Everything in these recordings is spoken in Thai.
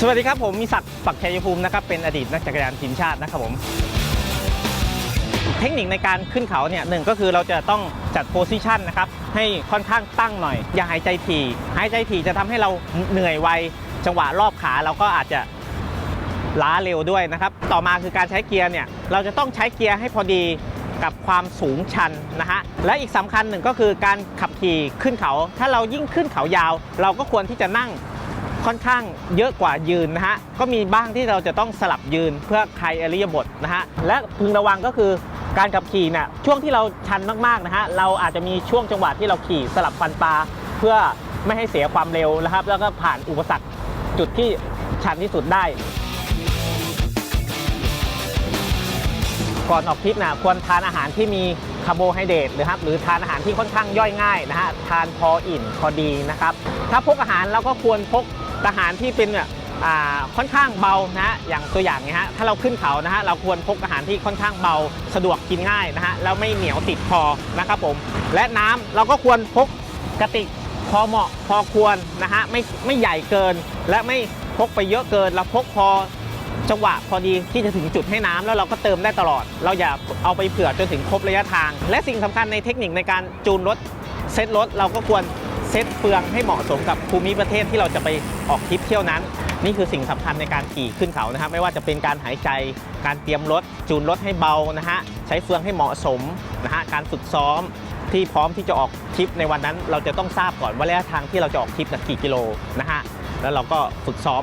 สวัสดีครับผมมีศักดิ์ปักชัยภูมินะครับเป็นอดีตนักจักรยานทีมชาตินะครับผม เทคนิคในการขึ้นเขาเนี่ยหนึ่งก็คือเราจะต้องจัดโพซิชันนะครับให้ค่อนข้างตั้งหน่อย อย่าหายใจถี่ หายใจถี่จะทำให้เราเหนื่อยไวจังหวะรอบขาเราก็อาจจะล้าเร็วด้วยนะครับ ต่อมาคือการใช้เกียร์เนี่ยเราจะต้องใช้เกียร์ให้พอดีกับความสูงชันนะฮะ และอีกสำคัญหนึ่งก็คือการขับขี่ขึ้นเขา ถ้าเรายิ่งขึ้นเขายาว เราก็ควรที่จะนั่ง ค่อนข้างเยอะกว่ายืนนะฮะก็มีบ้างที่เราจะต้องสลับยืนเพื่อคลายอริยบทนะฮะและพึงระวังก็คือการขับขี่เนี่ยช่วงที่เราชันมากๆนะฮะเราอาจจะมีช่วงจังหวะที่เราขี่สลับฟันปลาเพื่อไม่ให้เสียความเร็วนะครับ แล้วก็ผ่านอุปสรรคจุดที่ชันที่สุดได้ ก่อนออกทริปนะควรทานอาหารที่มีคาร์โบไฮเดรตหรือครับหรือทานอาหารที่ค่อนข้างย่อยง่ายนะฮะทานพออิ่มพอดีนะครับ ถ้าพกอาหารเราก็ควรพก อาหารที่เป็นแบบอ่าค่อนข้างเบานะฮะอย่างตัวอย่างเนี้ยฮะถ้าเราขึ้นเขานะฮะเราควรพกอาหารที่ค่อนข้างเบาสะดวกกินง่ายนะฮะแล้วไม่เหนียวติดคอนะครับผม และน้ำเราก็ควรพกกระติกพอเหมาะพอควรนะฮะไม่ไม่ใหญ่เกิน และไม่พกไปเยอะเกิน เราพกพอจังหวะพอดีที่จะถึงจุดให้น้ำแล้วเราก็เติมได้ตลอด เราอย่าเอาไปเผื่อจนถึงครบระยะทาง และสิ่งสำคัญในเทคนิคในการจูนรถเซ็ตรถเราก็ควร เซตเฟืองให้เหมาะสมกับภูมิประเทศที่เราจะไปออกทริปเที่ยวนั้น นี่คือสิ่งสำคัญในการขี่ขึ้นเขานะครับ ไม่ว่าจะเป็นการหายใจ การเตรียมรถ จูนรถให้เบานะฮะใช้เฟืองให้เหมาะสมนะฮะการฝึกซ้อมที่พร้อมที่จะออกทริปในวันนั้น เราจะต้องทราบก่อนว่าระยะทางที่เราจะออกทริปนะกี่กิโลนะฮะแล้วเราก็ฝึกซ้อม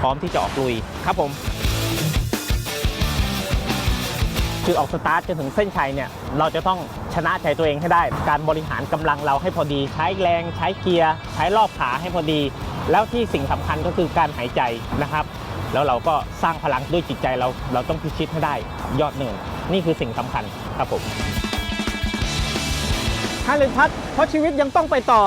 พร้อมที่จะออกลุยครับผม คือออกสตาร์ทจนถึงเส้นชัยเนี่ยเราจะต้องชนะใจตัวเองให้ได้ การบริหารกำลังเราให้พอดี ใช้แรง ใช้เกียร์ ใช้รอบขาให้พอดี แล้วที่สิ่งสำคัญก็คือการหายใจนะครับ แล้วเราก็สร้างพลังด้วยจิตใจเราเราต้องพิชิตให้ได้ยอดหนึ่ง นี่คือสิ่งสำคัญครับผมฮาเลนพัทเพราะชีวิตยังต้องไปต่อ